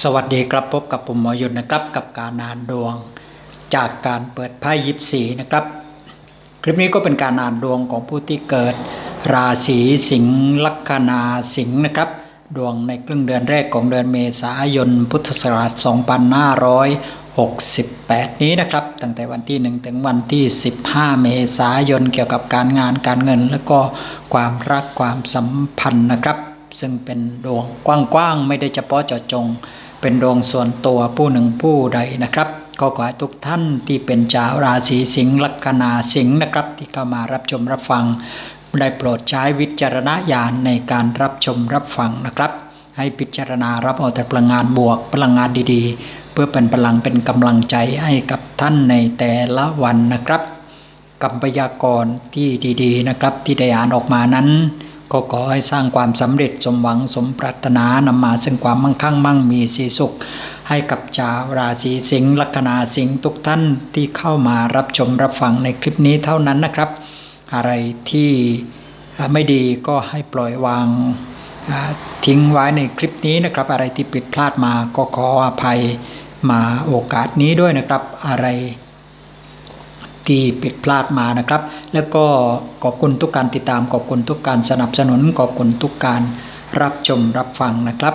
สวัสดีครับพบกับผมหมอยุนนะครับกับการอ่านดวง จากการเปิดไพ่ยิปสีนะครับ คลิปนี้ก็เป็นการอ่านดวงของผู้ที่เกิด ราศีสิงห์ลัคนาสิงห์นะครับ ดวงในครึ่งเดือนแรกของเดือนเมษายนพุทธศักราช 2568 นี้นะครับ ตั้งแต่วันที่ 1 ถึงวันที่ 15 เมษายนเกี่ยวกับการงานการเงิน และก็ความรักความสัมพันธ์นะครับ ซึ่งเป็นดวงกว้างๆ ไม่ได้เฉพาะเจาะจง เป็นดวงส่วนตัวผู้หนึ่งผู้ใดนะครับ ก็ขอให้ทุกท่านที่เป็นชาวราศีสิงห์ลัคนาสิงห์นะครับ ที่เข้ามารับชมรับฟัง ได้โปรดใช้วิจารณญาณในการรับชมรับฟังนะครับ ให้พิจารณารับเอาแต่พลังงานบวกพลังงานดีๆ เพื่อเป็นพลังเป็นกำลังใจให้กับท่านในแต่ละวันนะครับกำพยากรณ์ที่ดีๆนะครับที่ได้อ่านออกมานั้น ก็ขอให้สร้างความสำเร็จสมหวังสมปรารถนานำมาซึ่งความมั่งคั่งมั่งมีสีสุข ให้กับชาวราศีสิงห์ลัคนาสิงห์ทุกท่านที่เข้ามารับชมรับฟังในคลิปนี้เท่านั้นนะครับ อะไรที่ไม่ดีก็ให้ปล่อยวางทิ้งไว้ในคลิปนี้นะครับ อะไรที่ผิดพลาดมาก็ขออภัยมาโอกาสนี้ด้วยนะครับอะไร ที่ผิดพลาดมานะครับ แล้วก็ขอบคุณทุกการติดตามขอบคุณทุกการสนับสนุนขอบคุณทุกการรับชมรับฟังนะครับ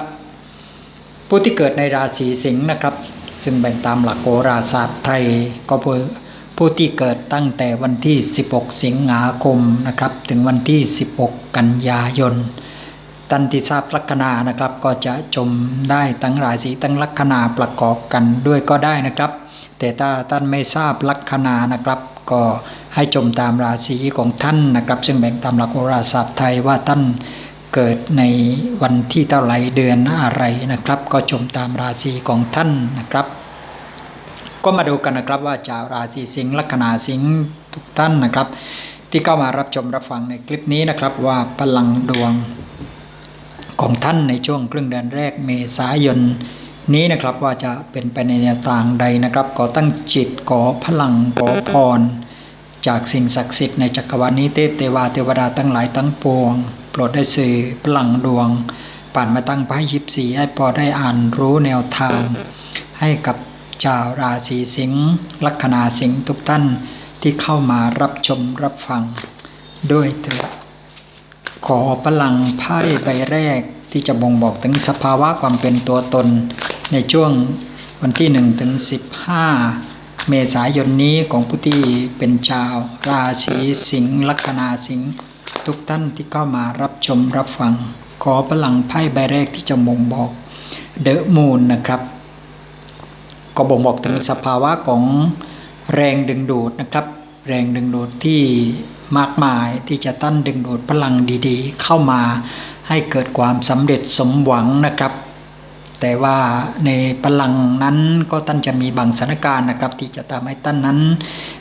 ผู้ที่เกิดในราศีสิงห์นะครับ ซึ่งแบ่งตามหลักโหราศาสตร์ไทยก็คือผู้ที่เกิดตั้งแต่วันที่ 16 สิงหาคมนะครับ ถึงวันที่ 16 กันยายน ตันติทราบลัคนานะครับ ก็จะจมได้ทั้งราศีทั้งลัคนาประกอบกันด้วยก็ได้นะครับ แต่ถ้าท่านไม่ทราบลัคนานะครับ ก็ให้จมตามราศีของท่านนะครับ ซึ่งแบ่งตามหลักโหราศาสตร์ไทยว่าท่านเกิดในวันที่เท่าไรเดือนอะไรนะครับ ก็จมตามราศีของท่านนะครับ ก็มาดูกันนะครับว่าชาวราศีสิงห์ลัคนาสิงห์ทุกท่านนะครับ ที่เข้ามารับชมรับฟังในคลิปนี้นะครับว่าพลังดวง ของท่านในช่วงครึ่งเดือนแรกเมษายนนี้นะครับว่าจะเป็นไปในแนวทางใดนะครับขอตั้งจิตขอพลังขอพร จากสิ่งศักดิ์สิทธิ์ในจักรวาลนี้เทพเทวาเทวดาทั้งหลายทั้งปวง โปรดได้สื่อพลังดวงผ่านมาตั้งไพ่ยิบสีให้พอได้อ่านรู้แนวทาง ให้กับชาวราศีสิงห์ลัคนาสิงห์ทุกท่านที่เข้ามารับชมรับฟังด้วยเถิด ขอพลังไพ่ใบแรกที่จะบ่งบอกถึงสภาวะความเป็นตัวตน ในช่วงวันที่1ถึง15 เมษายนนี้ของผู้ที่เป็นชาว ราศีสิงห์ลัคนาสิงห์ทุกท่านที่เข้ามารับชมรับฟัง ขอพลังไพ่ใบแรกที่จะบ่งบอกเดอะมูนนะครับ ก็บ่งบอกถึงสภาวะของแรงดึงดูดนะครับ แรงดึงดูดที่ มากมายที่จะต้านดึงดูดพลังดีๆ เข้ามาให้เกิดความสำเร็จสมหวังนะครับ แต่ว่าในพลังนั้นก็ท่านจะมีบางสถานการณ์นะครับ ที่จะทำให้ท่านนั้น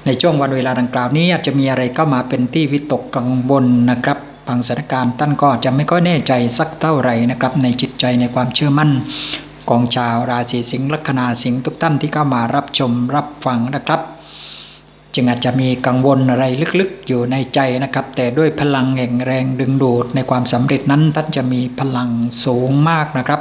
ในช่วงวันเวลาดังกล่าวนี้อาจจะมีอะไรเข้ามาเป็นที่วิตกกังวลนะครับบางสถานการณ์ท่านก็อาจจะไม่ค่อยแน่ใจสักเท่าไหร่นะครับ ในจิตใจในความเชื่อมั่นของชาวราศีสิงห์ลัคนาสิงห์ทุกท่านที่เข้ามารับชมรับฟังนะครับ จึงอาจจะมีกังวลอะไรลึกๆอยู่ในใจนะครับ แต่ด้วยพลังแห่งแรงดึงดูดในความสำเร็จนั้นท่านจะมีพลังสูงมากนะครับ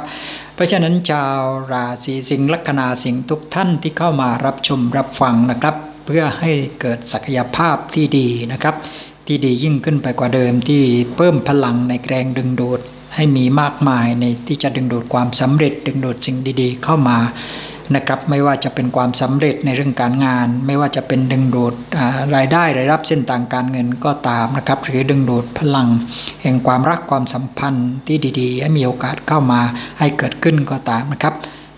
เพราะฉะนั้นชาวราศีสิงห์ลัคนาสิงห์ทุกท่านที่เข้ามารับชมรับฟังนะครับ เพื่อให้เกิดศักยภาพที่ดีนะครับ ที่ดียิ่งขึ้นไปกว่าเดิมที่เพิ่มพลังในแรงดึงดูดให้มีมากมายในที่จะดึงดูดความสำเร็จดึงดูดสิ่งดี ๆ เข้ามา นะครับไม่ว่าจะเป็นความสำเร็จในเรื่องการงาน ไม่ว่าจะเป็นดึงดูดรายได้รายรับเส้นต่างการเงินก็ตามนะครับหรือดึงดูดพลัง แห่งความรักความสัมพันธ์ที่ดีๆ ให้มีโอกาสเข้ามาให้เกิดขึ้นก็ตามนะครับ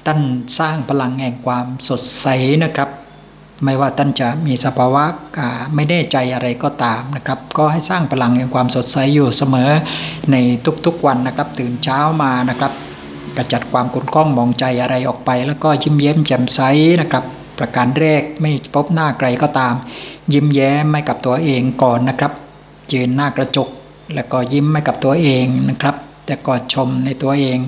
ท่านสร้างพลังแห่งความสดใสนะครับ ไม่ว่าท่านจะมีสภาวะไม่แน่ใจอะไรก็ตามนะครับ ก็ให้สร้างพลังแห่งความสดใสอยู่เสมอในทุกๆวันนะครับ ตื่นเช้ามานะครับ กระจัดความกุนก้องมองใจอะไรออกไป แล้วก็ยิ้มเย้มแจ่มใสนะครับ ประการแรกไม่พบหน้าใครก็ตาม ยิ้มแย้มให้กับตัวเองก่อนนะครับยืนหน้ากระจก แล้วก็ยิ้มให้กับตัวเองนะครับ แต่ก็ชมในตัวเอง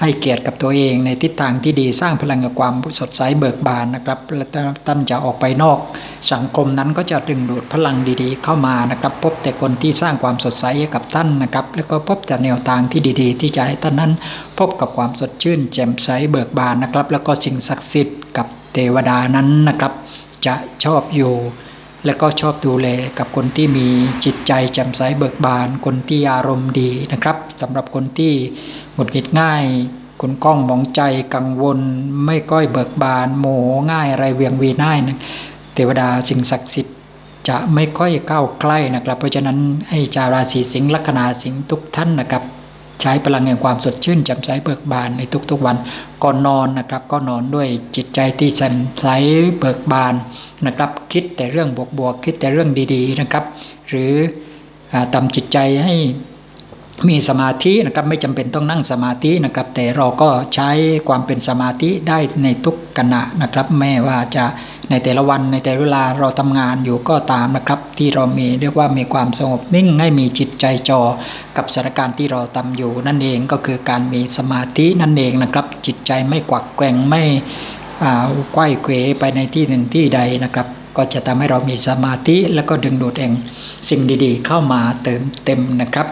ให้เกียรติกับตัวเองในทิศทางที่ดีสร้างพลังแห่งความสดใสเบิกบานนะครับและท่านจะออกไปนอก สังคมนั้นก็จะดึงดูดพลังดีๆ เข้ามานะครับ พบแต่คนที่สร้างความสดใสให้กับท่านนะครับ แล้วก็พบแต่แนวทางที่ดีๆ ที่จะให้ท่านนั้น พบกับความสดชื่น แจ่มใสเบิกบานนะครับ แล้วก็สิ่งศักดิ์สิทธิ์กับเทวดานั้นนะครับ จะชอบอยู่ และก็ชอบดูแลกับคนที่มีจิตใจแจ่มใสเบิกบาน คนที่อารมณ์ดีนะครับสำหรับคนที่หงุดหงิดง่ายคุณก้องมองใจกังวลไม่ก้อยเบิกบาน โมโหง่ายอะไรเวียงวีน่ายนะเทวดาสิ่งศักดิ์สิทธิ์จะไม่ค่อยก้าวใกล้นะครับ เพราะฉะนั้นให้จาวราศีสิงห์ลัคนาสิงห์ทุกท่านนะครับ ใช้พลังแห่งความสดชื่นแจ่มใสเบิกบานในทุกๆวันก่อนนอนนะครับ ก็นอนด้วยจิตใจที่แจ่มใสเบิกบานนะครับ คิดแต่เรื่องบวกๆคิดแต่เรื่องดีๆนะครับ หรือทำจิตใจให้มีสมาธินะครับไม่จำเป็นต้องนั่งสมาธินะครับ แต่เราก็ใช้ความเป็นสมาธิได้ในทุกขณะนะครับ แม้ว่าจะ ในแต่ละวันในแต่ละเวลาเราทำงานอยู่ก็ตามนะครับ ที่เรามีเรียกว่ามีความสงบนิ่งให้มีจิตใจจอ กับสถานการณ์ที่เราทำอยู่นั่นเองก็คือการมีสมาธินั่นเองนะครับ จิตใจไม่กวักแกว่งไม่ไกว้เขวไปในที่หนึ่งที่ใดนะครับ ก็จะทำให้เรามีสมาธิแล้วก็ดึงดูดเองสิ่งดีๆ เข้ามาเติมเต็มนะครับ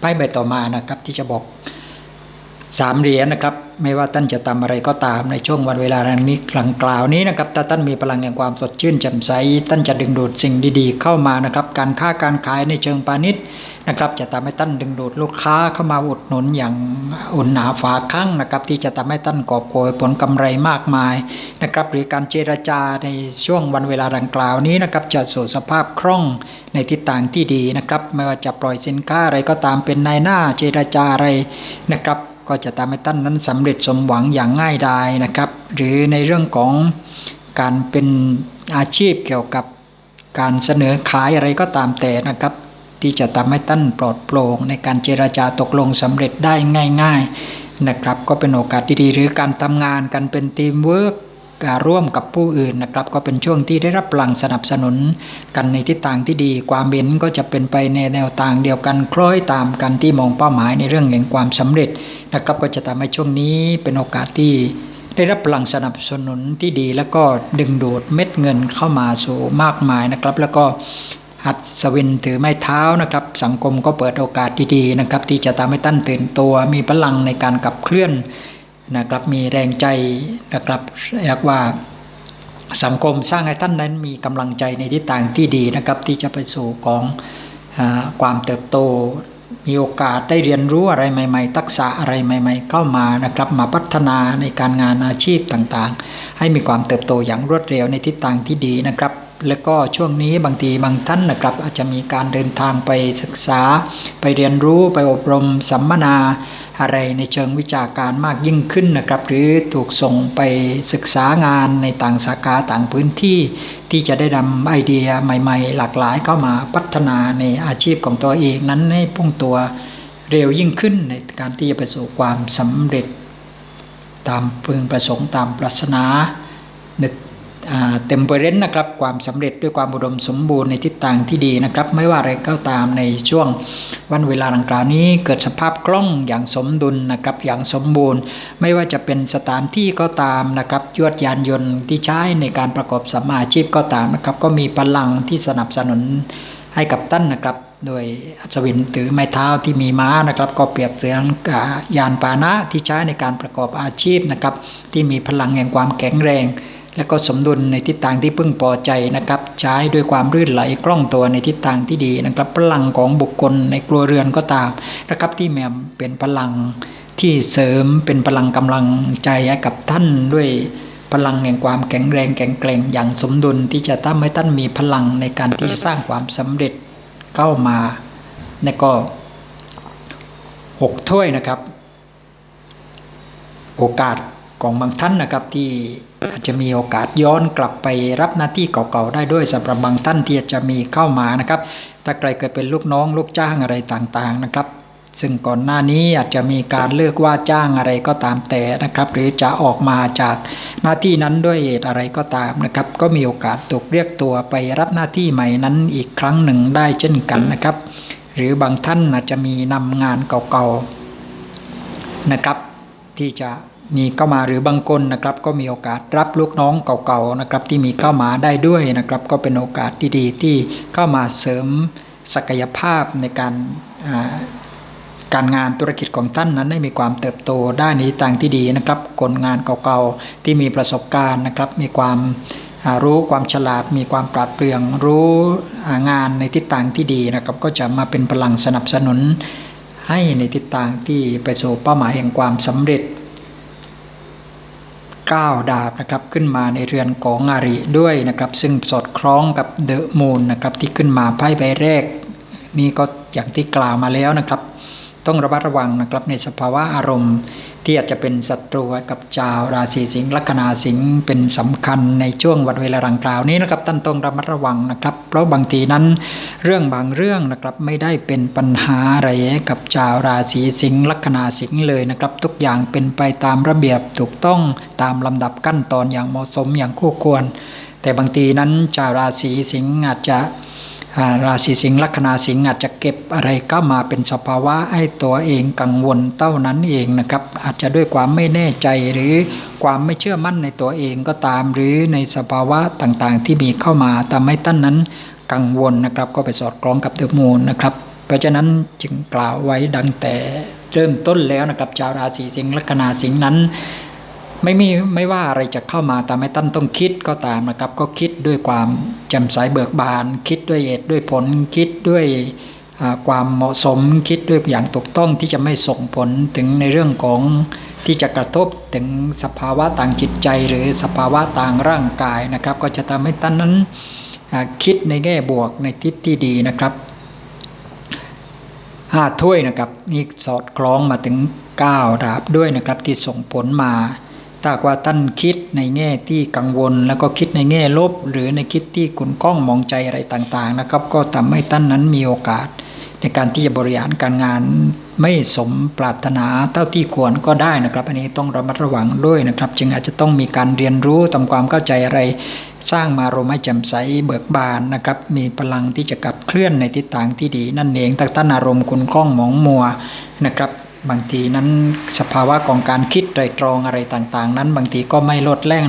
ไปใบต่อมานะครับที่จะบอก สามเหรียญนะครับ ไม่ว่าท่านจะทำอะไรก็ตามในช่วงวันเวลานี้กลางกล่าวนี้นะครับถ้าท่านมีพลังแห่งความสดชื่นแจ่มใสท่านจะดึงดูดสิ่งดีๆ เข้ามานะครับ การค้าการขายในเชิงพาณิชย์นะครับจะทำให้ท่านดึงดูดลูกค้าเข้ามาอุดหนุนอย่างอุ่นหนาฝาข้างนะครับที่จะทำให้ท่านกอบโกยผลกำไรมากมายนะครับหรือการเจรจาในช่วงวันเวลาดังกล่าวนี้นะครับจะสู่สภาพคล่องในทิศทางที่ดีนะครับ ไม่ว่าจะปล่อยสินค้าอะไรก็ตามเป็นนายหน้าเจรจาอะไรนะครับ ก็จะทำให้ท่านนั้นสำเร็จสมหวังอย่างง่ายดายนะครับ หรือในเรื่องของการเป็นอาชีพเกี่ยวกับการเสนอขายอะไรก็ตามแต่นะครับ ที่จะทำให้ท่านปลอดโปร่งในการเจราจาตกลงสำเร็จได้ง่าย ๆนะครับ ก็เป็นโอกาสดีๆ หรือการทำงานกันเป็นทีมเวิร์ก ร่วมกับผู้อื่นนะครับ ก็เป็นช่วงที่ได้รับพลังสนับสนุนกันในทิศทางที่ดี ความเห็นก็จะเป็นไปในแนวทางเดียวกันคล้อยตามกันที่มองเป้าหมายในเรื่องแห่งความสำเร็จนะครับ ก็จะทำให้ช่วงนี้เป็นโอกาสที่ได้รับพลังสนับสนุนที่ดี แล้วก็ดึงดูดเม็ดเงินเข้ามาสู่มากมายนะครับ แล้วก็หัดสวินถือไม้เท้านะครับ สังคมก็เปิดโอกาสดีๆนะครับ ที่จะทำให้ท่านตื่นตัวมีพลังในการขับเคลื่อน นะครับมีแรงใจนะครับเรียกว่าสังคมสร้างให้ท่านนั้นมีกำลังใจในทิศทางที่ดีนะครับ ที่จะไปสู่ของอความเติบโต มีโอกาสได้เรียนรู้อะไรใหม่ๆ ทักษะอะไรใหม่ ๆ เข้ามานะครับ มาพัฒนาในการงานอาชีพต่างๆ ให้มีความเติบโตอย่างรวดเร็วในทิศทางที่ดีนะครับ แล้วก็ช่วงนี้บางทีบางท่านนะครับ อาจจะมีการเดินทางไปศึกษา ไปเรียนรู้ไปอบรมสัมมนาอะไรในเชิงวิชาการมากยิ่งขึ้นนะครับ หรือถูกส่งไปศึกษางานในต่างสาขาต่างพื้นที่ ที่จะได้นำไอเดียใหม่ ๆ หลากหลายเข้ามาพัฒนาในอาชีพของตัวเองนั้นให้พุ่งตัวเร็วยิ่งขึ้นในการที่จะไปสู่ความสำเร็จ ตามพึงประสงค์ตามปรารถนา เต็มเปอร์เรนต์นะครับความสำเร็จด้วยความอุดมสมบูรณ์ในทิศทางที่ดีนะครับ ไม่ว่าอะไรก็ตามในช่วงวันเวลาดังกล่าวนี้ เกิดสภาพคล่องอย่างสมดุลนะครับอย่างสมบูรณ์ ไม่ว่าจะเป็นสถานที่ก็ตามนะครับยวดยานยนต์ที่ใช้ในการประกอบสมาชีพก็ตามนะครับ ก็มีพลังที่สนับสนุนให้กับท่านนะครับโดยอัศวินถือไม้เท้าที่มีม้านะครับ ก็เปรียบเสียงยานปานะที่ใช้ในการประกอบอาชีพนะครับ ที่มีพลังแห่งความแข็งแรง และก็สมดุลในทิศทางที่พึงพอใจนะครับ ใช้ด้วยความรื่นไหลคล่องตัวในทิศทางที่ดีนะครับ พลังของบุคคลในครัวเรือนก็ตามนะครับที่แมมเป็นพลังที่เสริมเป็นพลังกำลังใจให้กับท่านด้วยพลังแห่งความแข็งแรงแข็งแกร่งอย่างสมดุลที่จะทำให้ท่านมีพลังในการที่จะสร้างความสำเร็จเข้ามาและก็หกถ้วยนะครับ โอกาสของบางท่านนะครับที่ อาจจะมีโอกาสย้อนกลับไปรับหน้าที่เก่าๆได้ด้วยสำหรับบางท่านที่จะมีเข้ามานะครับ ถ้าใครเคยเป็นลูกน้องลูกจ้างอะไรต่างๆนะครับ ซึ่งก่อนหน้านี้อาจจะมีการเลือกว่าจ้างอะไรก็ตามแต่นะครับ หรือจะออกมาจากหน้าที่นั้นด้วยเหตุอะไรก็ตามนะครับ ก็มีโอกาสถูกเรียกตัวไปรับหน้าที่ใหม่นั้นอีกครั้งหนึ่งได้เช่นกันนะครับ หรือบางท่านอาจจะมีนำงานเก่าๆนะครับ ที่จะ มีเข้ามาหรือบางคนนะครับ ก็มีโอกาสรับลูกน้องเก่าๆนะครับที่มีเข้ามาได้ด้วยนะครับ ก็เป็นโอกาสดีๆที่เข้ามาเสริมศักยภาพในการการงานธุรกิจของท่านนั้นได้มีความเติบโตได้ในทางที่ดีนะครับคนงานเก่าๆที่มีประสบการณ์นะครับ มีความรู้ความฉลาดมีความปราดเปรื่อง รู้งานในทิศทางที่ดีนะครับ ก็จะมาเป็นพลังสนับสนุนให้ในทิศทางที่ไปสู่เป้าหมายแห่งความสำเร็จ 9 ดาบนะครับขึ้นมาในเรือนของอาริด้วยนะครับซึ่งสอดคล้องกับเดอะมูนนะครับที่ขึ้นมาไพ่ใบแรก นี่ก็อย่างที่กล่าวมาแล้วนะครับ ต้องระมัดระวังนะครับในสภาวะอารมณ์ที่อาจจะเป็นศัตรูกับชาวราศีสิงห์ลัคนาสิงห์เป็นสำคัญในช่วงวันเวลาดังกล่าวนี้นะครับท่านต้องระมัดระวังนะครับ เพราะบางทีนั้นเรื่องบางเรื่องนะครับไม่ได้เป็นปัญหาอะไรกับชาวราศีสิงห์ลัคนาสิงห์เลยนะครับ ทุกอย่างเป็นไปตามระเบียบถูกต้องตามลำดับขั้นตอนอย่างเหมาะสมอย่างคู่ควร แต่บางทีนั้นชาวราศีสิงห์อาจจะ ราศีสิงห์ลัคนาสิงห์อาจจะเก็บอะไรก็มาเป็นสภาวะให้ตัวเองกังวลเท่านั้นเองนะครับ อาจจะด้วยความไม่แน่ใจหรือความไม่เชื่อมั่นในตัวเองก็ตาม หรือในสภาวะต่างๆ ที่มีเข้ามาทำให้ท่านนั้นกังวลนะครับ ก็ไปสอดคล้องกับเดอะมูนนะครับ เพราะฉะนั้นจึงกล่าวไว้ดังแต่เริ่มต้นแล้วนะครับ ชาวราศีสิงห์ลัคนาสิงห์นั้น ไม่มีไม่ว่าอะไรจะเข้ามาตามให้ท่านต้องคิดก็ตามนะครับ ก็คิดด้วยความแจ่มใสเบิกบาน คิดด้วยเหตุด้วยผล คิดด้วยความเหมาะสมคิดด้วยอย่างถูกต้องที่จะไม่ส่งผลถึงในเรื่องของที่จะกระทบถึงสภาวะต่างจิตใจ หรือสภาวะต่างร่างกายนะครับ ก็จะทำให้ท่านนั้นคิดในแง่บวกในทิศที่ดีนะครับห้าถ้วยนะครับนี่สอดคล้องมาถึง 9 ดาบด้วยนะครับที่ส่งผลมา ถ้าว่าท่านคิดในแง่ที่กังวล แล้วก็คิดในแง่ลบ หรือในคิดที่ขุนข้องมองใจอะไรต่างๆนะครับ ก็ทำให้ท่านนั้นมีโอกาส ในการที่จะบริหารการงานไม่สมปรารถนาเท่าที่ควรก็ได้นะครับ อันนี้ต้องระมัดระวังด้วยนะครับ จึงอาจจะต้องมีการเรียนรู้ทำความเข้าใจอะไร สร้างมารมให้แจ่มใสเบิกบานนะครับ มีพลังที่จะขับเคลื่อนในทิศทางที่ดีนั่นเองถ้าท่านอารมณ์คุณคล่องมองมัวนะครับ บางทีนั้นสภาวะของการคิดไตรตรองอะไรต่างๆ นั้นบางทีก็ไม่ลดแล่ง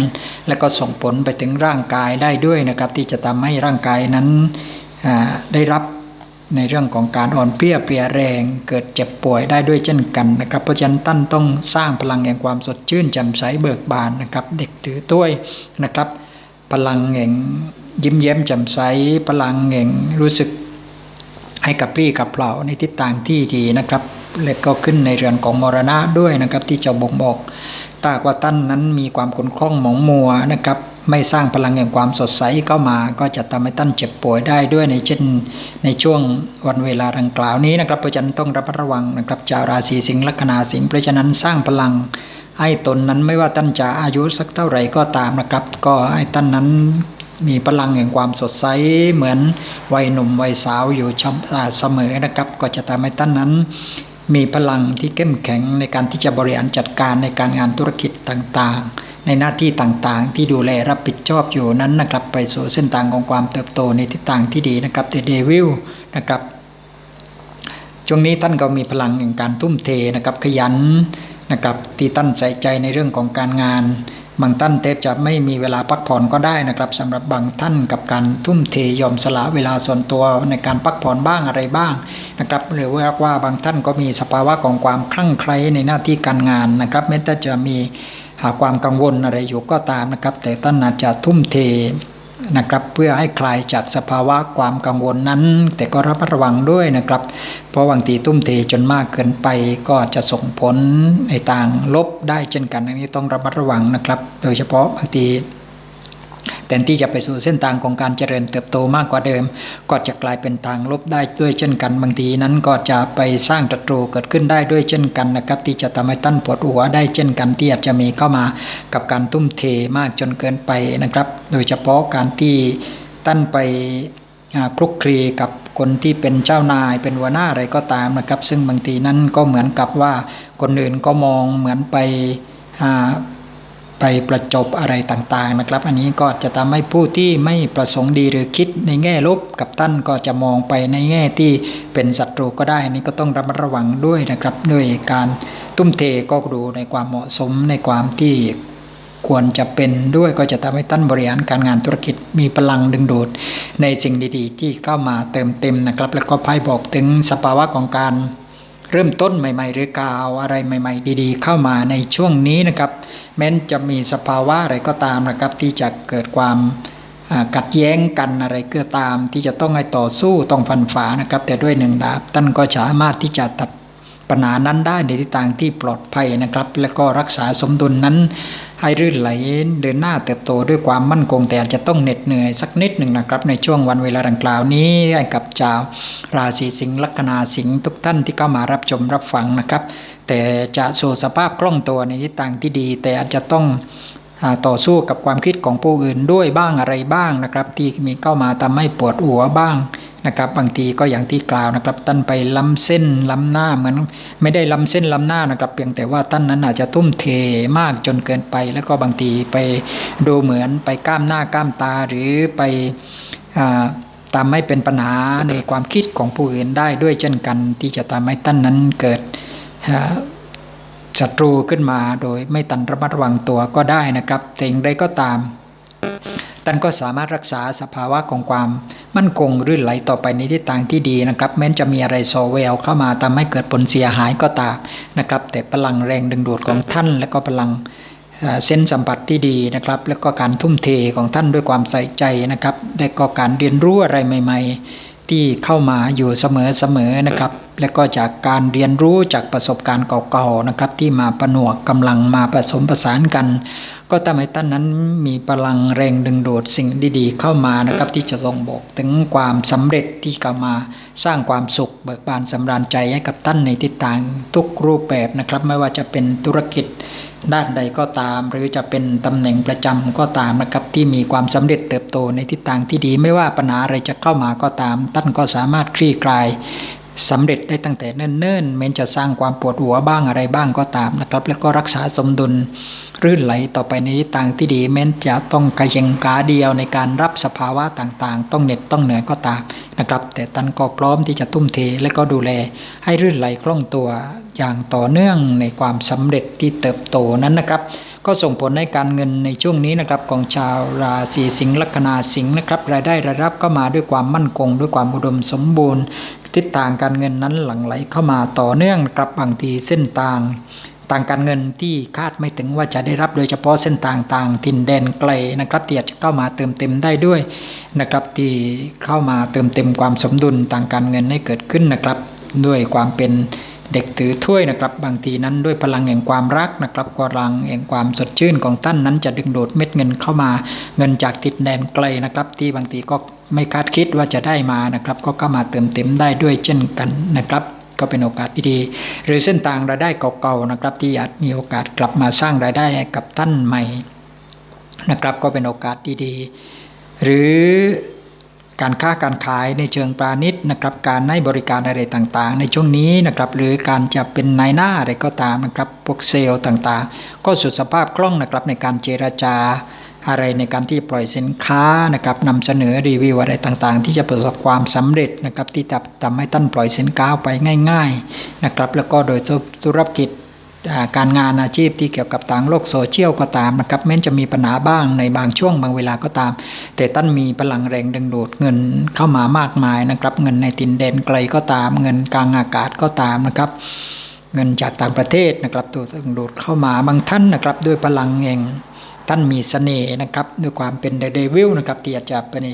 และก็ส่งผลไปถึงร่างกายได้ด้วยนะครับ ที่จะทำให้ร่างกายนั้นได้รับในเรื่องของการอ่อนเพลียเพลียแรง เกิดเจ็บป่วยได้ด้วยเช่นกันนะครับเพราะฉะนั้นท่านต้องสร้างพลังแห่งความสดชื่นแจ่มใสเบิกบานนะครับ เด็กถือถ้วยนะครับ พลังแห่งยิ้มแย้มแจ่มใสพลังแห่งรู้สึกให้กับพี่กับเราในทิศทางที่ดีนะครับ และก็ขึ้นในเรือนของมรณะด้วยนะครับที่จะบ่งบอกถ้ากว่าท่านนั้นมีความขุ่นข้องหมองมัวนะครับไม่สร้างพลังแห่งความสดใสเข้ามา ก็จะทำให้ท่านเจ็บป่วยได้ด้วยในเช่นในช่วงวันเวลาดังกล่าวนี้นะครับเพราะฉะนั้นต้องระมัดระวังนะครับชาวราศีสิงห์ลัคนาสิงห์เพราะฉะนั้นสร้างพลังให้ตนนั้นไม่ว่าท่านจะอายุสักเท่าไหร่ก็ตามนะครับ ก็ให้ท่านนั้นมีพลังแห่งความสดใสเหมือนวัยหนุ่มวัยสาวอยู่ชมอ่าเสมอนะครับ ก็จะทำให้ท่านนั้น มีพลังที่เข้มแข็งในการที่จะบริหารจัดการในการงานธุรกิจต่างๆ ในหน้าที่ต่างๆ ที่ดูแลรับผิดชอบอยู่นั้นนะครับไปสู่เส้นทางของความเติบโตในทิศทางที่ดีนะครับเดเดวิลนะครับช่วงนี้ท่านก็มีพลังแห่งการทุ่มเทนะครับขยัน นะครับที่ท่านใส่ใจในเรื่องของการงาน บางท่านเทบจะไม่มีเวลาพักผ่อนก็ได้นะครับสำหรับบางท่านกับการทุ่มเทยอมสละเวลาส่วนตัวในการพักผ่อนบ้างอะไรบ้างนะครับหรือว่าว่าบางท่านก็มีสภาวะของความคลั่งไคล้ในหน้าที่การงานนะครับแม้แต่จะมีหาความกังวลอะไรอยู่ก็ตามนะครับ แต่ท่านอาจจะทุ่มเท นะครับเพื่อให้คลายจากสภาวะความกังวลนั้น แต่ก็ระมัดระวังด้วยนะครับ เพราะบางทีตุ้มเทจนมากเกินไปก็จะส่งผลในต่างลบได้เช่นกันอันนี้ต้องระมัดระวังนะครับ โดยเฉพาะบางที แทนที่จะไปสู่เส้นทางของการเจริญเติบโตมากกว่าเดิม ก็จะกลายเป็นทางลบได้ด้วยเช่นกันบางทีนั้นก็จะไปสร้างศัตรูเกิดขึ้นได้ด้วยเช่นกันนะครับ ที่จะทำให้ท่านปวดหัวได้เช่นกันที่อาจจะมีเข้ามากับการทุ่มเทมากจนเกินไปนะครับ โดยเฉพาะการที่ท่านไปคลุกคลีกับคนที่เป็นเจ้านายเป็นหัวหน้าอะไรก็ตามนะครับ ซึ่งบางทีนั้นก็เหมือนกับว่าคนอื่นก็มองเหมือนไป ไปประจบอะไรต่างๆนะครับ อันนี้ก็จะทำให้ผู้ที่ไม่ประสงค์ดีหรือคิดในแง่ลบกับท่านก็จะมองไปในแง่ที่เป็นศัตรูก็ได้นนี้ก็ต้องระมัดระวังด้วยนะครับด้วยการตุ้มเทก็ดูในความเหมาะสมในความที่ควรจะเป็นด้วยก็จะทำให้ท่านบริหารการงานธุรกิจมีพลังดึงดูดในสิ่งดีๆ ที่เข้ามาเติมเต็มนะครับ แล้วก็ไพ่บอกถึงสภาวะของการ เริ่มต้นใหม่ ๆ หรือกาวอะไรใหม่ ๆ ดี ๆ เข้ามาในช่วงนี้นะครับ แม้นจะมีสภาวะอะไรก็ตามนะครับ ที่จะเกิดความกัดแย้งกันอะไรก็ตามที่จะต้องให้ต่อสู้ต้องพันฝ่านะครับ แต่ด้วยหนึ่งดาบท่านก็สามารถที่จะตัดปัญหานั้นได้ในทิศทางที่ปลอดภัยนะครับ และก็รักษาสมดุลนั้น ให้รื่นไหลเดินหน้าเติบโตด้วยความมั่นคงแต่อาจจะต้องเหน็ดเหนื่อยสักนิดหนึ่งนะครับ ในช่วงวันเวลาดังกล่าวนี้ให้กับชาวราศีสิงห์ลัคนาสิงห์ทุกท่านที่เข้ามารับชมรับฟังนะครับ แต่จะสู่สภาพคล่องตัวในทิศทางที่ดี แต่อาจจะต้อง ต่อสู้กับความคิดของผู้อื่นด้วยบ้างอะไรบ้างนะครับ ที่มีเข้ามาทำให้ปวดหัวบ้างนะครับ บางทีก็อย่างที่กล่าวนะครับท่านไปล้ำเส้นล้ำหน้าเหมือนไม่ได้ล้ำเส้นล้ำหน้านะครับ เพียงแต่ว่าท่านนั้นอาจจะทุ่มเทมากจนเกินไป แล้วก็บางทีไปดูเหมือนไปก้ามหน้าก้ามตาหรือไปอ่าทำให้เป็นปัญหาในความคิดของผู้อื่นได้ด้วยเช่นกัน ที่จะทำให้ท่านนั้นเกิด ศัตรูขึ้นมาโดยไม่ตันระมัดระวังตัวก็ได้นะครับแต่อย่างไรก็ตามท่านก็สามารถรักษาสภาวะของความมั่นคงรื่นไหลต่อไปในทิศทางที่ดีนะครับ แม้จะมีอะไรโซเวลเข้ามาทำให้เกิดผลเสียหายก็ตามนะครับ แต่พลังแรงดึงดูดของท่าน และก็พลังเส้นสัมผัสที่ดีนะครับ แล้วก็การทุ่มเทของท่านด้วยความใส่ใจนะครับและก็การเรียนรู้อะไรใหม่ ๆ ที่เข้ามาอยู่เสมอๆนะครับและก็จากการเรียนรู้จากประสบการณ์เก่าๆนะครับ ที่มาประหนวกกำลังมาผสมผสานกัน ก็ทำให้ท่านนั้นมีพลังแรงดึงดูดสิ่งดีๆ เข้ามานะครับ ที่จะส่งบอกถึงความสำเร็จที่เข้ามาสร้างความสุขเบิกบานสำราญใจให้กับท่านในทิศทางทุกรูปแบบนะครับ ไม่ว่าจะเป็นธุรกิจด้านใดก็ตาม หรือจะเป็นตำแหน่งประจำก็ตามนะครับ ที่มีความสำเร็จเติบโตในทิศทางที่ดี ไม่ว่าปัญหาอะไรจะเข้ามาก็ตามท่านก็สามารถคลี่คลาย สำเร็จได้ตั้งแต่เนิ่นๆแม้จะสร้างความปวดหัวบ้างอะไรบ้างก็ตามนะครับ แล้วก็รักษาสมดุลรื่นไหลต่อไปในทิศทางที่ดีแม้จะต้องกระเยงกาเดียวในการรับสภาวะต่างๆ ต้องเหน็ดต้องเหนื่อยก็ตามนะครับ แต่ท่านก็พร้อมที่จะทุ่มเทและก็ดูแลให้รื่นไหลคล่องตัวอย่างต่อเนื่องในความสำเร็จที่เติบโตนั้นนะครับ ก็ส่งผลให้การเงินในช่วงนี้นะครับของชาวราศีสิงห์ลัคนาสิงห์นะครับรายได้รายรับก็มาด้วยความมั่นคง ด้วยความอุดมสมบูรณ์ ทิศทางการเงินนั้นหลั่งไหลเข้ามาต่อเนื่องนะครับบางทีเส้นทางต่างการเงินที่คาดไม่ถึงว่าจะได้รับโดยเฉพาะเส้นทางต่างถิ่นแดนไกลนะครับที่อาจจะเข้ามาเติมเต็มได้ด้วยนะครับที่เข้ามาเติมเต็มความสมดุลทางการเงินให้เกิดขึ้นนะครับ ด้วยความเป็น เด็กถือถ้วยนะครับ บางทีนั้นด้วยพลังแห่งความรักนะครับพลังแห่งความสดชื่นของท่านนั้นจะดึงดูดเม็ดเงินเข้ามาเงินจากติดแดนไกลนะครับ ที่บางทีก็ไม่คาดคิดว่าจะได้มานะครับ ก็เข้ามาเติมเต็มได้ด้วยเช่นกันนะครับก็เป็นโอกาสดีๆหรือเส้นทางรายได้เก่าๆนะครับที่อาจมีโอกาสกลับมาสร้างรายได้กับท่านใหม่นะครับ ก็เป็นโอกาสดีๆ หรือ การค้าการขายในเชิงปราณิชย์นะครับ การให้บริการอะไรต่างๆ ในช่วงนี้นะครับ หรือการจะเป็นนายหน้าอะไรก็ตามนะครับพวกเซลล์ต่างๆ ก็สุดสภาพคล่องนะครับในการเจรจาอะไรในการที่ปล่อยสินค้านะครับนำเสนอรีวิวอะไรต่างๆ ที่จะประสบความสำเร็จนะครับที่จะทำให้ท่านปล่อยสินค้าไปง่าย ๆนะครับ แล้วก็โดยธุรกิจ การงานอาชีพที่เกี่ยวกับทางโลกโซเชียลก็ตามนะครับแม้จะมีปัญหาบ้างในบางช่วงบางเวลาก็ตาม แต่ท่านมีพลังแรงดึงดูดเงินเข้ามามากมายนะครับเงินในตินแดนไกลก็ตาม เงินกลางอากาศก็ตามนะครับเงินจากต่างประเทศนะครับตัวดึงดูดเข้ามาบางท่านนะครับด้วยพลังเองท่านมีเสน่ห์นะครับด้วยความเป็นเดวิลนะครับที่อาจจะเป็น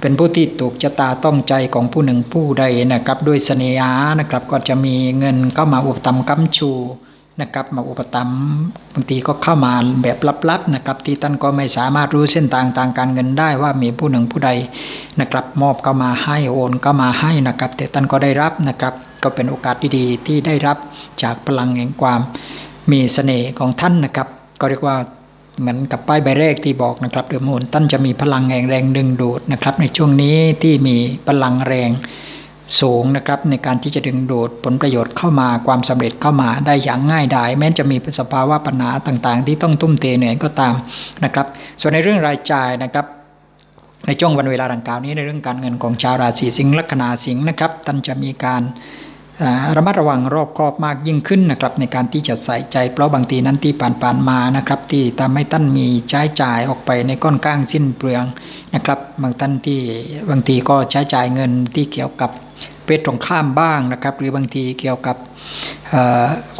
เป็นผู้ที่ถูกชะตาต้องใจของผู้หนึ่งผู้ใดนะครับ ด้วยเสน่หานะครับก็จะมีเงินเข้ามาอุปถัมชู นะครับมาอุปถัมบางทีก็เข้ามาแบบลับๆนะครับ ที่ท่านก็ไม่สามารถรู้เส้นทางทางการเงินได้ว่ามีผู้หนึ่งผู้ใดนะครับมอบเข้ามาให้โอนเข้ามาให้นะครับ แต่ท่านก็ได้รับนะครับ ก็เป็นโอกาสดีๆ ที่ได้รับจากพลังแห่งความมีเสน่ห์ของท่านนะครับ ก็เรียกว่าเหมือนกับป้ายใบแรกที่บอกนะครับเดือมูลท่านจะมีพลังแห่งแรงดึงดูดนะครับ ในช่วงนี้ที่มีพลังแรง สูงนะครับในการที่จะดึงดูดผลประโยชน์เข้ามาความสำเร็จเข้ามาได้อย่างง่ายดายแม้จะมีสภาวะปัญหาต่างๆ ที่ต้องทุ่มเทเหนื่อยก็ตามนะครับ ส่วนในเรื่องรายจ่ายนะครับในช่วงวันเวลาดังกล่าวนี้ในเรื่องการเงินของชาวราศีสิงห์ลัคนาสิงห์นะครับท่านจะมีการระมัดระวังรอบครอบมากยิ่งขึ้นนะครับในการที่จะใส่ใจเพราะบางทีนั้นที่ผ่านๆมานะครับที่ทำให้ท่านมีใช้จ่ายออกไปในก้อนก้างสิ้นเปลืองนะครับบางท่านที่บางทีก็ใช้จ่ายเงินที่เกี่ยวกับ เพศตรงข้ามบ้างนะครับ หรือบางทีเกี่ยวกับ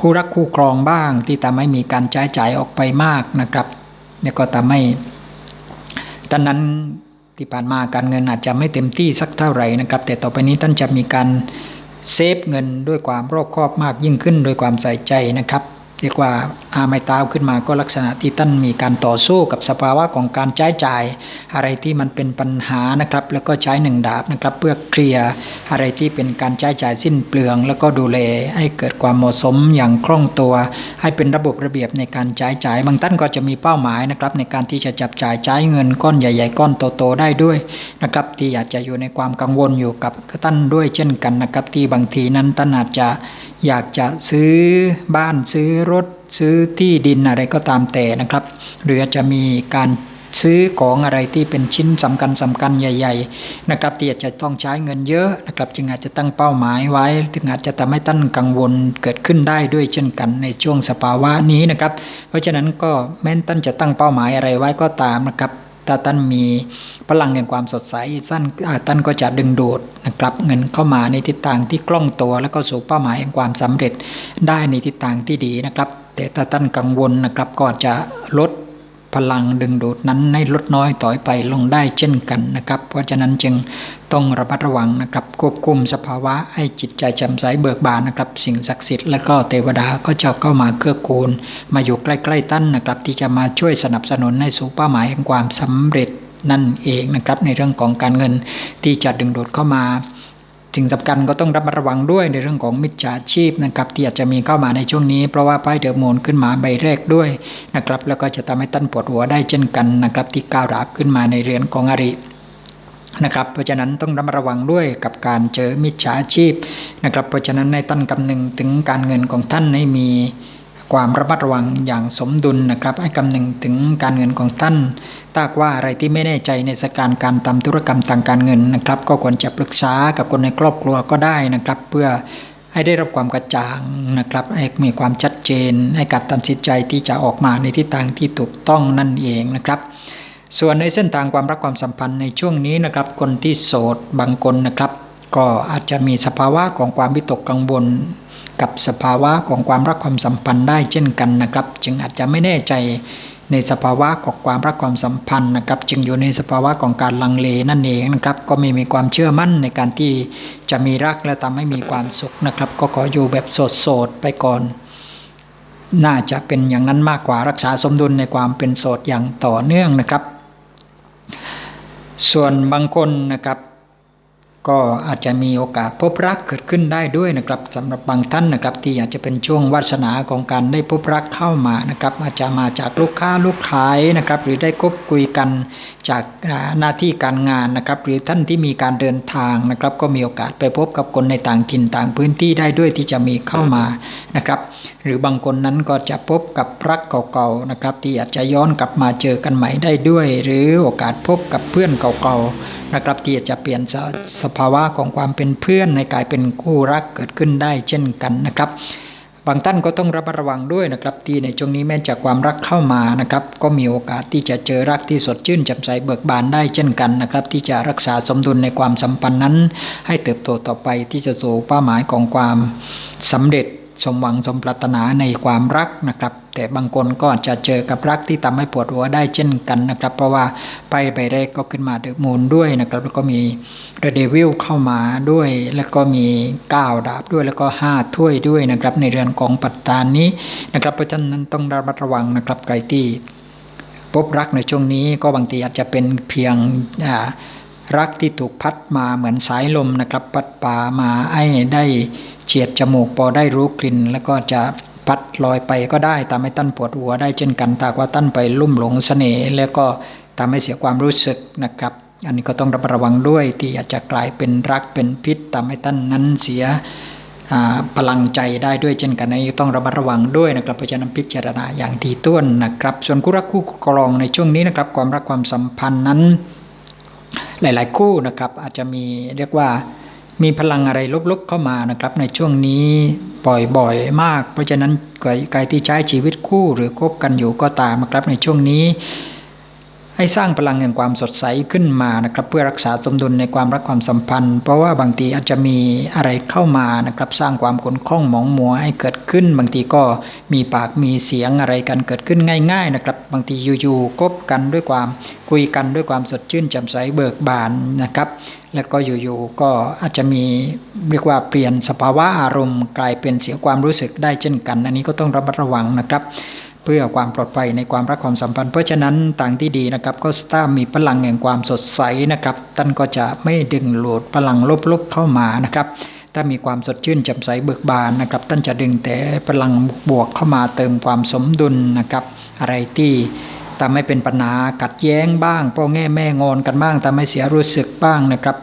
คู่รักคู่ครองบ้าง ที่ทำให้มีการใช้จ่ายออกไปมากนะครับเนี่ยก็ทำให้ท่านนั้นที่ผ่านมาการเงินอาจจะไม่เต็มที่สักเท่าไหร่นะครับ แต่ต่อไปนี้ท่านจะมีการเซฟเงินด้วยความรอบคอบมากยิ่งขึ้นโดยความใส่ใจนะครับ เรียกว่าอาไมตาวขึ้นมาก็ลักษณะที่ท่านมีการต่อสู้กับสภาวะของการใช้จ่าย อะไรที่มันเป็นปัญหานะครับ แล้วก็ใช้หนึ่งดาบนะครับ เพื่อเคลียร์อะไรที่เป็นการใช้จ่ายสิ้นเปลือง แล้วก็ดูแลให้เกิดความเหมาะสมอย่างคล่องตัว ให้เป็นระบบระเบียบในการใช้จ่ายบางท่านก็จะมีเป้าหมายนะครับ ในการที่จะจับจ่ายใช้เงินก้อนใหญ่ ๆ ก้อนโตๆได้ด้วยนะครับที่อาจจะอยู่ในความกังวลอยู่กับท่านด้วยเช่นกันนะครับที่บางทีนั้นท่านอาจจะอยากจะซื้อบ้านซื้อรถซื้อที่ดินอะไรก็ตามแต่นะครับ หรือจะมีการซื้อของอะไรที่เป็นชิ้นสำคัญสำคัญใหญ่ ๆ นะครับที่อาจจะต้องใช้เงินเยอะนะครับ จึงอาจจะตั้งเป้าหมายไว้ ถึงอาจจะทำให้ท่านกังวลเกิดขึ้นได้ด้วยเช่นกันในช่วงสภาวะนี้นะครับ เพราะฉะนั้นก็แม้นท่านจะตั้งเป้าหมายอะไรไว้ก็ตามนะครับ ถ้าท่านมีพลังแห่งความสดใสสั้นท่านก็จะดึงดูดนะครับเงินเข้ามาในทิศทางที่คล่องตัว แล้วก็สู่เป้าหมายแห่งความสำเร็จได้ในทิศทางที่ดีนะครับ แต่ถ้าท่านกังวลนะครับก็จะลด พลังดึงดูดนั้นให้ลดน้อยต่อยไปลงได้เช่นกันนะครับ เพราะฉะนั้นจึงต้องระมัดระวังนะครับควบคุมสภาวะให้จิตใจแจ่มใสเบิกบานนะครับ สิ่งศักดิ์สิทธิ์และก็เทวดาก็จะเข้ามาเกื้อกูล มาอยู่ใกล้ๆท่านนะครับ ที่จะมาช่วยสนับสนุนให้สู่เป้าหมายแห่งความสำเร็จนั่นเองนะครับในเรื่องของการเงินที่จะดึงดูดเข้ามา ถึงสำคัญก็ต้องระมัดระวังด้วยในเรื่องของมิจฉาชีพนะครับที่อาจจะมีเข้ามาในช่วงนี้ เพราะว่าป้ายเดอะมูนขึ้นมาใบแรกด้วยนะครับแล้วก็จะทำให้ตั้นปวดหัวได้เช่นกันนะครับที่ก้าวราบขึ้นมาในเรือนของอรินะครับเพราะฉะนั้นต้องระมัดระวังด้วยกับการเจอมิจฉาชีพนะครับเพราะฉะนั้นในตั้นกำหนึ่งถึงการเงินของท่านให้มี ความระมัดระวังอย่างสมดุลนะครับให้คำนึงถึงการเงินของท่านถ้าว่าอะไรที่ไม่แน่ใจในสการการทำธุรกรรมทางการเงินนะครับ ก็ควรจะปรึกษากับคนในครอบครัวก็ได้นะครับ เพื่อให้ได้รับความกระจ่างนะครับให้มีความชัดเจน ให้การตัดสินใจที่จะออกมาในทิศทางที่ถูกต้องนั่นเองนะครับ ส่วนในเส้นทางความรักความสัมพันธ์ในช่วงนี้นะครับ คนที่โสดบางคนนะครับ ก็อาจจะมีสภาวะของความวิตกกังวล กับสภาวะของความรักความสัมพันธ์ได้เช่นกันนะครับ จึงอาจจะไม่แน่ใจในสภาวะของความรักความสัมพันธ์นะครับ จึงอยู่ในสภาวะของการลังเลนั่นเองนะครับ ก็ไม่มีความเชื่อมั่นในการที่จะมีรักและทำให้มีความสุขนะครับ ก็ขออยู่แบบโสดๆไปก่อน น่าจะเป็นอย่างนั้นมากกว่ารักษาสมดุลในความเป็นโสดอย่างต่อเนื่องนะครับ ส่วนบางคนนะครับ ก็อาจจะมีโอกาสพบรักเกิดขึ้นได้ด้วยนะครับสำหรับบางท่านนะครับ ที่อาจจะเป็นช่วงวาสนาของการได้พบรักเข้ามานะครับ อาจจะมาจากลูกค้าลูกขายนะครับ หรือได้คบคุยกันจากหน้าที่การงานนะครับ หรือท่านที่มีการเดินทางนะครับ ก็มีโอกาสไปพบกับคนในต่างถิ่นต่างพื้นที่ได้ด้วยที่จะมีเข้ามานะครับ หรือบางคนนั้นก็จะพบกับรักเก่าๆนะครับ ที่อาจจะย้อนกลับมาเจอกันใหม่ได้ด้วย หรือโอกาสพบกับเพื่อนเก่าๆนะครับที่จะเปลี่ยนสภาวะของความเป็นเพื่อนในกลายเป็นคู่รักเกิดขึ้นได้เช่นกันนะครับบางท่านก็ต้องระมัดระวังด้วยนะครับที่ในช่วงนี้แม้จากความรักเข้ามานะครับก็มีโอกาสที่จะเจอรักที่สดชื่นแจ่มใสเบิกบานได้เช่นกันนะครับที่จะรักษาสมดุลในความสัมพันธ์นั้น ให้เติบโตต่อไปที่จะสู่เป้าหมายของความสำเร็จ สมหวังสมปรารถนาในความรักนะครับ แต่บางคนก็จะเจอกับรักที่ทำให้ปวดหัวได้เช่นกันนะครับ เพราะว่าไปใบแรกก็ขึ้นมาเดอะมูนด้วยนะครับ แล้วก็มีเดอะเดวิลเข้ามาด้วย แล้วก็มีก้าวดาบด้วยแล้วก็ห้าถ้วยด้วยนะครับ ในเรือนของปัตตานนี้นะครับเพราะฉะนั้นต้องระมัดระวังนะครับใครที่พบรักในช่วงนี้ก็บางทีอาจจะเป็นเพียงอ่า รักที่ถูกพัดมาเหมือนสายลมนะครับ พัดป่ามาให้ได้เฉียดจมูกพอได้รู้กลิ่น แล้วก็จะพัดลอยไปก็ได้ทำให้ตั้นปวดหัวได้เช่นกันถ้าว่าตั้นไปลุ่มหลงเสน่ห์แล้วก็ทำให้เสียความรู้สึกนะครับ อันนี้ก็ต้องระมัดระวังด้วยที่อาจจะกลายเป็นรักเป็นพิษทำให้ท่านนั้นเสียพลังใจได้ด้วยเช่นกันอันนี้ต้องระมัดระวังด้วยนะครับเพราะฉะนั้นพิจารณาอย่างถี่ถ้วนนะครับ ส่วนคู่รักคู่ครองในช่วงนี้นะครับ ความรักความสัมพันธ์นั้น หลาย ๆ คู่นะครับ อาจจะมีเรียกว่ามีพลังอะไรลบๆเข้ามานะครับ ในช่วงนี้บ่อยๆมาก เพราะฉะนั้นใครที่ใช้ชีวิตคู่หรือคบกันอยู่ก็ตามนะครับในช่วงนี้ ให้สร้างพลังแห่งความสดใสขึ้นมานะครับเพื่อรักษาสมดุลในความรักความสัมพันธ์ เพราะว่าบางทีอาจจะมีอะไรเข้ามานะครับสร้างความขุ่นข้องหมองมัวให้เกิดขึ้น บางทีก็มีปากมีเสียงอะไรกันเกิดขึ้นง่ายๆนะครับบางทีอยู่ๆคบกันด้วยความคุยกันด้วยความสดชื่นแจ่มใสเบิกบานนะครับแล้วก็อยู่ๆก็อาจจะมีเรียกว่าเปลี่ยนสภาวะอารมณ์ กลายเป็นเสียความรู้สึกได้เช่นกัน อันนี้ก็ต้องระมัดระวังนะครับ เพื่อความปลอดภัยในความรักความสัมพันธ์ เพราะฉะนั้นต่างที่ดีนะครับก็ถ้ามีพลังแห่งความสดใสนะครับท่านก็จะไม่ดึงหลดพลังลบๆเข้ามานะครับถ้ามีความสดชื่นแจ่มใสเบิกบานนะครับ ท่านจะดึงแต่พลังบวกเข้ามาเติมความสมดุลนะครับ อะไรที่ทำให้เป็นปัญหาขัดแย้งบ้างพ่อแง่แม่งอนกันบ้างทำให้เสียรู้สึกบ้างนะครับ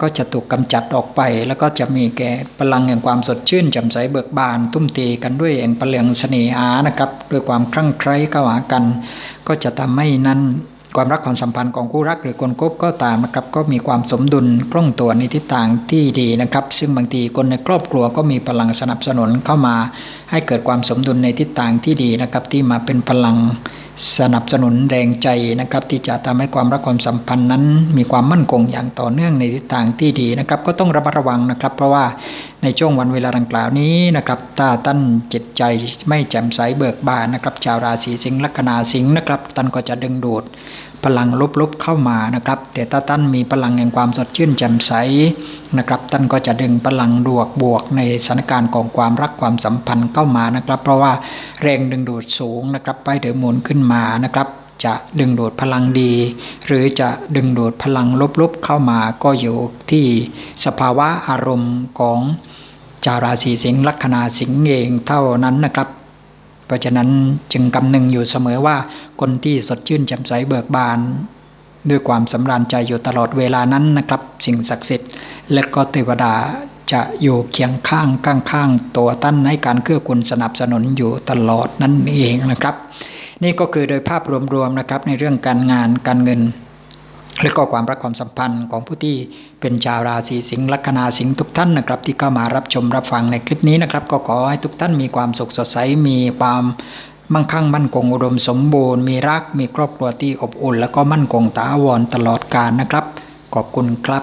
ก็จะถูกกำจัดออกไป แล้วก็จะมีแก่พลังแห่งความสดชื่นแจ่มใสเบิกบาน ทุ่มเทกันด้วยแห่งพลังเสน่หานะครับ ด้วยความคลั่งไคล้เข้าหากัน ก็จะทำให้นั้น ความรักความสัมพันธ์ของคู่รักหรือคนคบก็ตามนะครับก็มีความสมดุลคล่องตัวในทิศทางที่ดีนะครับ ซึ่งบางทีคนในครอบครัวก็มีพลังสนับสนุนเข้ามา ให้เกิดความสมดุลในทิศทางที่ดีนะครับ ที่มาเป็นพลังสนับสนุนแรงใจนะครับ ที่จะทำให้ความรักความสัมพันธ์นั้น มีความมั่นคงอย่างต่อเนื่องในทิศทางที่ดีนะครับ ก็ต้องระมัดระวังนะครับ เพราะว่าในช่วงวันเวลาดังกล่าวนี้นะครับถ้าท่านจิตใจไม่แจ่มใสเบิกบานนะครับ ชาวราศีสิงห์ลัคนาสิงห์นะครับท่านก็จะดึงดูด พลังลบๆเข้ามานะครับ แต่ถ้าท่านมีพลังแห่งความสดชื่นแจ่มใสนะครับ ท่านก็จะดึงพลังดวกบวกในสถานการณ์ของความรักความสัมพันธ์เข้ามานะครับ เพราะว่าแรงดึงดูดสูงนะครับไปเดือหมุนขึ้นมานะครับจะดึงดูดพลังดี หรือจะดึงดูดพลังลบๆเข้ามาก็อยู่ที่สภาวะอารมณ์ของชาวราศีสิงห์ลัคนาสิงห์เองเท่านั้นนะครับ เพราะฉะนั้นจึงกำนึงอยู่เสมอว่าคนที่สดชื่นแจ่มใสเบิกบาน ด้วยความสำราญใจอยู่ตลอดเวลานั้นนะครับ สิ่งศักดิ์สิทธิ์ และก็เทวดาจะอยู่เคียงข้างข้างๆตัวท่านให้การเกื้อกูลสนับสนุนอยู่ตลอดนั่นเองนะครับ นี่ก็คือโดยภาพรวมๆนะครับในเรื่องการงานการเงิน และก็ความรักความสัมพันธ์ของผู้ที่เป็นชาวราศีสิงห์ลัคนาสิงห์ทุกท่านนะครับ ที่เข้ามารับชมรับฟังในคลิปนี้นะครับ ก็ขอให้ทุกท่านมีความสุขสดใสมีความมั่งคั่งมั่นคงอุดมสมบูรณ์ มีรักมีครอบครัวที่อบอุ่น แล้วก็มั่นคงตาวรตลอดกาลนะครับ ขอบคุณครับ